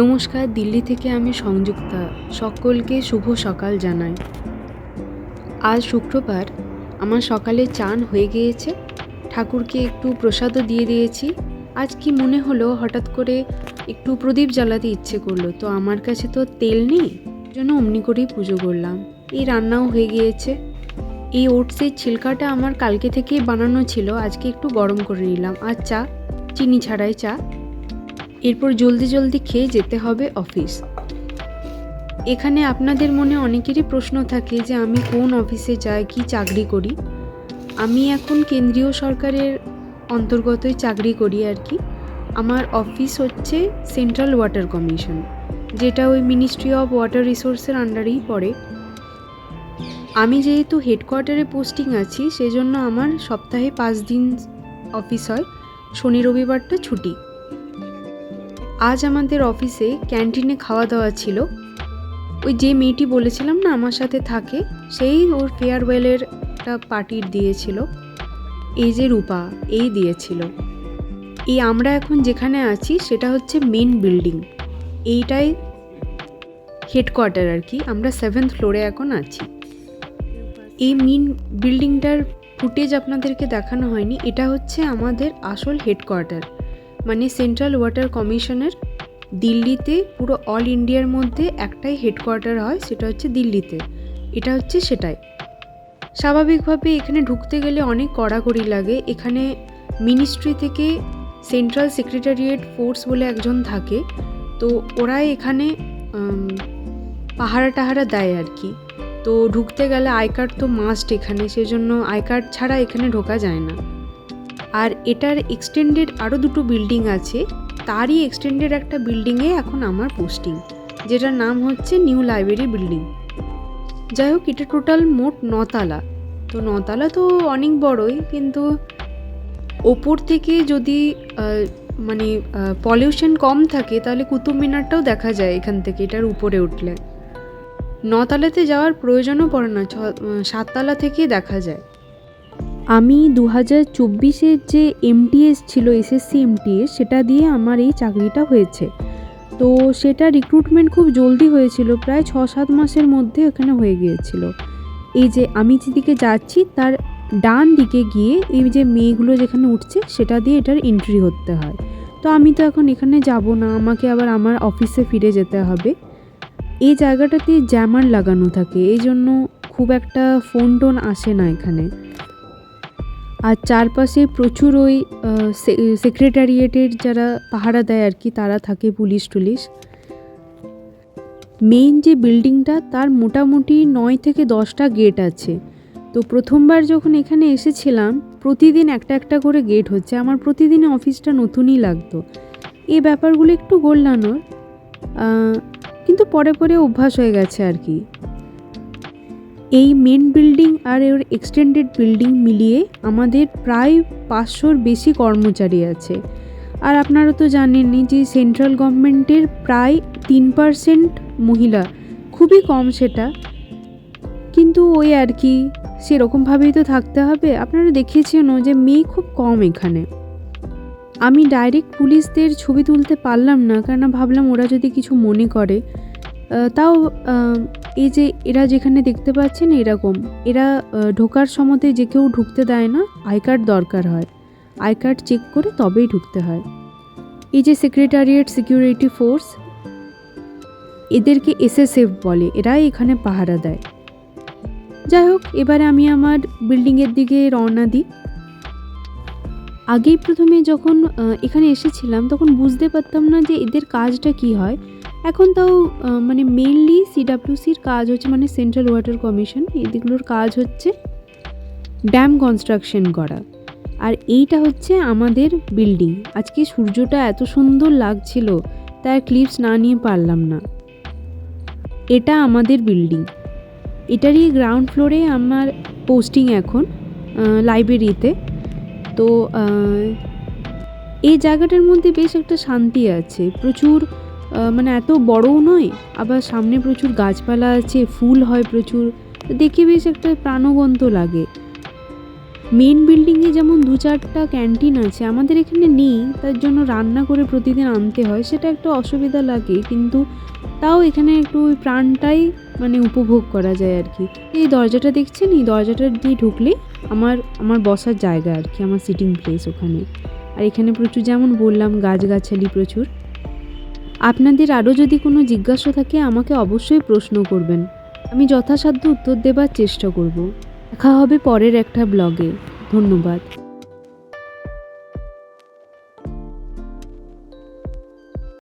নমস্কার, দিল্লি থেকে আমি সংযুক্তা। সকলকে শুভ সকাল জানাই। আজ শুক্রবার আমার সকালে চান হয়ে গিয়েছে। ঠাকুরকে একটু প্রসাদও দিয়ে দিয়েছি। আজ কি মনে হলো হঠাৎ করে একটু প্রদীপ জ্বালাতে ইচ্ছে করল, তো আমার কাছে তো তেল নেই জন্য অমনি করেই পুজো করলাম। এই রান্নাও হয়ে গিয়েছে। এই ওটসের ছিলকাটা আমার কালকে থেকেই বানানো ছিল, আজকে একটু গরম করে নিলাম। আর চা, চিনি ছাড়াই চা। এরপর জলদি জলদি খেয়ে যেতে হবে অফিস। এখানে আপনাদের মনে অনেকেরই প্রশ্ন থাকে যে আমি কোন অফিসে যাই, কি চাকরি করি? আমি এখন কেন্দ্রীয় সরকারের অন্তর্গতই চাকরি করি আর কি। আমার অফিস হচ্ছে সেন্ট্রাল ওয়াটার কমিশন যেটা ওই মিনিস্ট্রি অফ ওয়াটার রিসোর্সের আন্ডারেই পড়ে। আমি যেহেতু হেডকোয়ার্টারে পোস্টিং আছি, সেজন্য আমার সপ্তাহে পাঁচ দিন অফিস হয়। শনি রবিবারটা ছুটি। আজ আমাদের অফিসে ক্যান্টিনে খাওয়া দাওয়া ছিল। ওই যে মেয়েটি বলেছিলাম না আমার সাথে থাকে, সেই ওর ফেয়ারওয়েলের একটা পার্টির দিয়েছিল। এই যে রূপা, এই দিয়েছিল। এই আমরা এখন যেখানে আছি সেটা হচ্ছে মেন বিল্ডিং এইটাই হেডকোয়ার্টার আর কি, আমরা সেভেন্থ ফ্লোরে এখন আছি। এই মেন বিল্ডিংটার ফুটেজ আপনাদেরকে দেখানো হয়নি, এটা হচ্ছে আমাদের আসল হেডকোয়ার্টার মানে সেন্ট্রাল ওয়াটার কমিশনের দিল্লিতে পুরো অল ইন্ডিয়ার মধ্যে একটাই হেডকোয়ার্টার হয়, সেটা হচ্ছে দিল্লিতে। এটা হচ্ছে সেটাই। স্বাভাবিকভাবে এখানে ঢুকতে গেলে অনেক কড়াকড়ি লাগে। এখানে মিনিস্ট্রি থেকে সেন্ট্রাল সেক্রেটারিয়েট ফোর্স বলে একজন থাকে। তো ওরাই এখানে পাহারা টাহারা দেয় আর কি। তো ঢুকতে গেলে আই কার্ড তো মাস্ট এখানে, সেজন্য আই কার্ড ছাড়া এখানে ঢোকা যায় না। আর এটার এক্সটেন্ডেড আরও দুটো বিল্ডিং আছে। তারই এক্সটেন্ডেড একটা বিল্ডিংয়ে এখন আমার পোস্টিং যেটার নাম হচ্ছে নিউ লাইব্রেরি বিল্ডিং যাই হোক, এটা টোটাল মোট নতালা। তো নতালা তো অনেক বড়ই, কিন্তু ওপর থেকে যদি মানে পলিউশন কম থাকে, তাহলে কুতুব মিনারটাও দেখা যায় এখান থেকে, এটার উপরে উঠলে। নতালাতে যাওয়ার প্রয়োজনও পড়ে না সাততলা থেকে দেখা যায়। আমি দু হাজার চব্বিশের যে এমটিএস ছিল এসএসসি এমটিএস সেটা দিয়ে আমার এই চাকরিটা হয়েছে। তো সেটা রিক্রুটমেন্ট খুব জলদি হয়েছিল, প্রায় ছ সাত মাসের মধ্যে ওখানে হয়ে গিয়েছিল। এই যে আমি যেদিকে যাচ্ছি, তার ডান দিকে গিয়ে এই যে মেয়েগুলো যেখানে উঠছে, সেটা দিয়ে এটার এন্ট্রি করতে হয়। তো আমি তো এখন এখানে যাব না, আমাকে আবার আমার অফিসে ফিরে যেতে হবে। এই জায়গাটাতে জ্যামার লাগানো থাকে, এই জন্য খুব একটা ফোন টোন আসে না এখানে। আর চারপাশে প্রচুর ওই সেক্রেটারিয়েটের যারা পাহারা দেয় আর কি, তারা থাকে পুলিশ টুলিশ। মেইন যে বিল্ডিংটা তার মোটামুটি নয় থেকে দশটা গেট আছে। তো প্রথমবার যখন এখানে এসেছিলাম, প্রতিদিন একটা একটা করে গেট হচ্ছে। আমার প্রতিদিন অফিসটা নতুনই লাগতো। এই ব্যাপারগুলো একটু গোল্লানোর কিন্তু পরে পরে অভ্যাস হয়ে গেছে আর কি। এই মেন বিল্ডিং আর এর এক্সটেন্ডেড বিল্ডিং মিলিয়ে আমাদের প্রায় পাঁচশোর বেশি কর্মচারী আছে। আর আপনারা তো জানেনই যে সেন্ট্রাল গভর্নমেন্টের প্রায় তিন পারসেন্ট মহিলা, খুবই কম সেটা। কিন্তু ওই আর কি, সেরকমভাবেই তো থাকতে হবে। আপনারা দেখিয়েছেনও যে মেয়ে খুব কম এখানে। আমি ডাইরেক্ট পুলিশদের ছবি তুলতে পারলাম না কেন ভাবলাম ওরা যদি কিছু মনে করে। তাও এই যে এরা যেখানে দেখতে পাচ্ছেন এরকম, এরা ঢোকার সময়তে যে কেউ ঢুকতে দেয় না, আই কার্ড দরকার হয়। আই কার্ড চেক করে তবেই ঢুকতে হয়। এই যে সেক্রেটারিয়েট সিকিউরিটি ফোর্স, এদেরকে এসএসএফ বলে, এরাই এখানে পাহারা দেয়। যাই হোক, এবারে আমি আমার বিল্ডিংয়ের দিকে রওনা দিই। আগেই প্রথমে যখন এখানে এসেছিলাম, তখন বুঝতে পারতাম না যে এদের কাজটা কি হয়। এখন তাও মানে মেইনলি সিডাব্লিউসির কাজ হচ্ছে মানে সেন্ট্রাল ওয়াটার কমিশন এদিকগুলোর কাজ হচ্ছে ড্যাম কনস্ট্রাকশন করা। আর এইটা হচ্ছে আমাদের বিল্ডিং আজকে সূর্যটা এত সুন্দর লাগছিল তার ক্লিপস না নিয়ে পারলাম না। এটা আমাদের বিল্ডিং এটারই গ্রাউন্ড ফ্লোরে আমার পোস্টিং এখন লাইব্রেরিতে তো এই জায়গাটার মধ্যে বেশ একটা শান্তি আছে। প্রচুর মানে এত বড়ও নয়, আবার সামনে প্রচুর গাছপালা আছে, ফুল হয় প্রচুর, দেখে বেশ একটা প্রাণবন্ত লাগে। মেন বিল্ডিংয়ে যেমন দু চারটা ক্যান্টিন আছে, আমাদের এখানে নেই, তার জন্য রান্না করে প্রতিদিন আনতে হয়, সেটা একটা অসুবিধা লাগে, কিন্তু তাও এখানে একটু ওই প্রাণটাই মানে উপভোগ করা যায় আর কি। এই দরজাটা দেখছেন? এই দরজাটা দিয়ে ঢুকলেই আমার আমার বসার জায়গা আর কি, আমার সিটিং প্লেস ওখানে। আর এখানে প্রচুর, যেমন বললাম, গাছগাছালি প্রচুর। আপনাদের আরও যদি কোনো জিজ্ঞাসা থাকে, আমাকে অবশ্যই প্রশ্ন করবেন। আমি যথাসাধ্য উত্তর দেবার চেষ্টা করব। দেখা হবে পরের একটা ব্লগে। ধন্যবাদ।